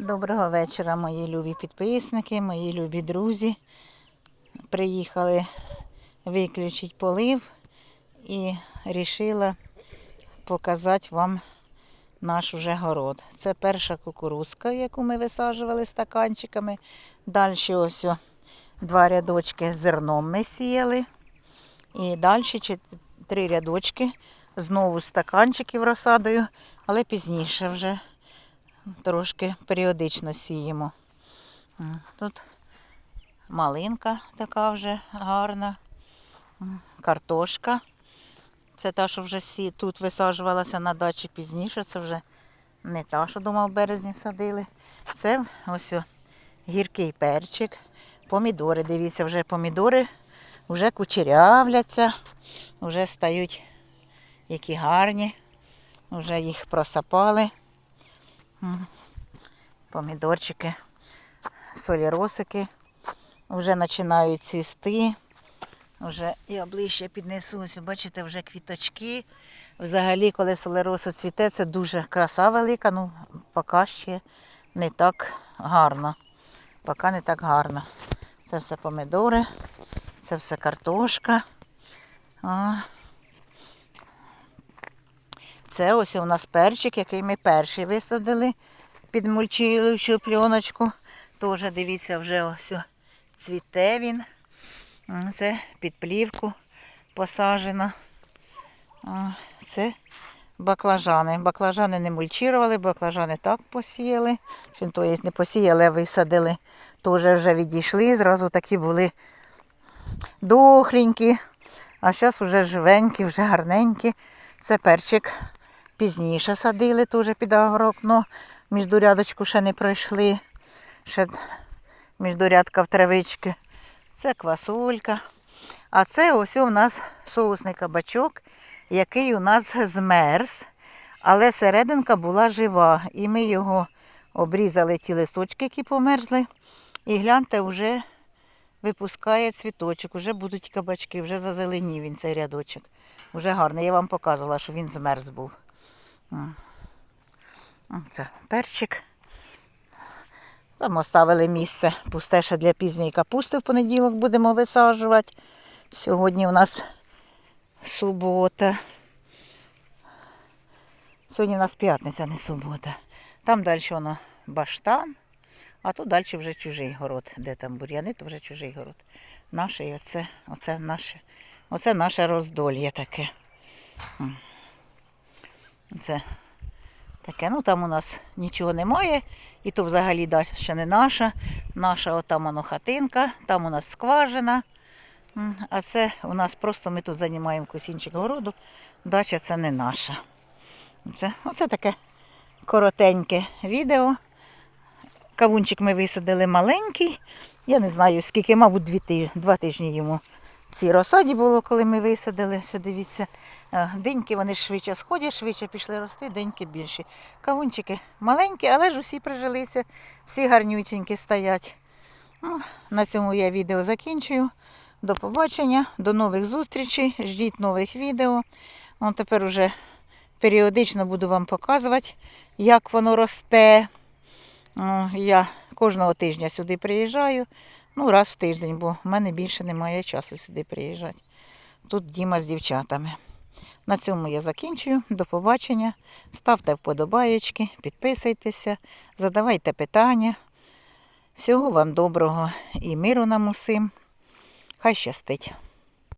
Доброго вечора, мої любі підписники, мої любі друзі. Приїхали виключити полив і вирішила показати вам наш уже город. Це перша кукурузка, яку ми висаджували стаканчиками. Далі ось два рядочки з зерном ми сіяли. І далі три рядочки знову стаканчиків розсадою, але пізніше вже трошки періодично сіємо. Тут малинка така вже гарна, картошка. Це та, що вже тут висаджувалася на дачі пізніше. Це вже не та, що дома в березні садили. Це ось гіркий перчик. Помідори. Дивіться, вже помідори вже кучерявляться, вже стають які гарні. Вже їх просапали. Помідорчики, соліросики вже починають цвісти. Вже я ближче піднесу, бачите, вже квіточки. Взагалі, коли солеросо цвіте, це дуже краса велика, ну поки ще не так гарно. Поки не так гарно. Це все помідори, це все картошка. А. Це ось у нас перчик, який ми перший висадили під мульчуючу пленочку. Теж дивіться, вже ось цвіте він. Це під плівку посаджено. А, Це баклажани. Баклажани не мульчували, баклажани так посіяли. Чи то є не посіяли, а висадили. Теж вже відійшли. Зразу такі були дохренькі. А зараз вже живенькі, вже гарненькі. Це перчик пізніше садили, теж під агроокно. Міждурядочку ще не пройшли. Ще міждурядка в травички. Це квасолька. А це ось у нас соусний кабачок, який у нас змерз. Але серединка була жива. І ми його обрізали ті листочки, які померзли. І гляньте, вже випускає цвіточок, вже будуть кабачки, вже зазеленів він цей рядочок. Вже гарний. Я вам показувала, що він змерз був. Це перчик. Там оставили місце пусте ще для пізньої капусти в понеділок будемо висаджувати. Сьогодні у нас субота. Сьогодні у нас п'ятниця, не субота. Там далі воно баштан, а тут далі вже чужий город. Де там бур'яни, то вже чужий город. Наше і оце, оце наше, оце наше роздольє таке. Це таке, ну там у нас нічого немає. І то взагалі дача ще не наша. Наша отам воно хатинка, там у нас скважина. А це у нас просто ми тут займаємо кусінчик городу. Дача це не наша. Це, оце таке коротеньке відео. Кавунчик ми висадили маленький. Я не знаю скільки, мабуть, дві два тижні йому цій розсаді було, коли ми висадили. Дивіться. Е, Деньки вони швидше сходять, швидше пішли рости, деньки більші. Кавунчики маленькі, але ж усі прижилися, всі гарнюченькі стоять. Ну, на цьому я відео закінчую. До побачення, до нових зустрічей. Ждіть нових відео. Ну, тепер уже періодично буду вам показувати, як воно росте. О, Я кожного тижня сюди приїжджаю. Ну, раз в тиждень, бо в мене більше немає часу сюди приїжджати. Тут Діма з дівчатами. На цьому я закінчую. До побачення. Ставте вподобаєчки, підписуйтеся, задавайте питання. Всього вам доброго і миру нам усім. Хай щастить.